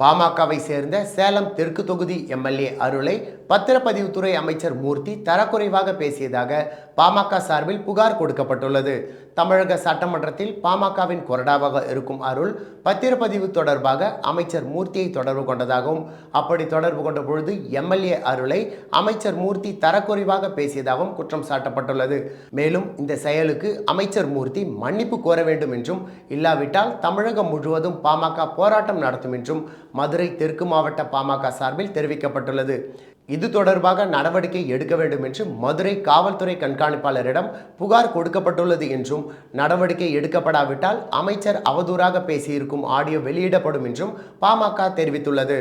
பாமகவை சேர்ந்த சேலம் தெற்கு தொகுதி எம்எல்ஏ அருளை பத்திரப்பதிவுத்துறை அமைச்சர் மூர்த்தி தரக்குறைவாக பேசியதாக பாமக சார்பில் புகார் கொடுக்கப்பட்டுள்ளது. தமிழக சட்டமன்றத்தில் பாமகவின் கொறடாவாக இருக்கும் அருள் பத்திரப்பதிவு தொடர்பாக அமைச்சர் மூர்த்தியை தொடர்பு கொண்டதாகவும் அப்படி தொடர்பு கொண்ட பொழுது எம்எல்ஏ அருளை அமைச்சர் மூர்த்தி தரக்குறைவாக பேசியதாகவும் குற்றம் சாட்டப்பட்டுள்ளது. மேலும் இந்த செயலுக்கு அமைச்சர் மூர்த்தி மன்னிப்பு கோர வேண்டும் என்றும் இல்லாவிட்டால் தமிழகம் முழுவதும் பாமக போராட்டம் நடத்தும் என்றும் மதுரை தெற்கு மாவட்ட பாமக சார்பில் தெரிவிக்கப்பட்டுள்ளது. இது தொடர்பாக நடவடிக்கை எடுக்க வேண்டும் என்று மதுரை காவல்துறை கண்காணிப்பாளரிடம் புகார் கொடுக்கப்பட்டுள்ளது என்றும் நடவடிக்கை எடுக்கப்படாவிட்டால் அமைச்சர் அவதூறாக பேசியிருக்கும் ஆடியோ வெளியிடப்படும் என்றும் பாமக தெரிவித்துள்ளது.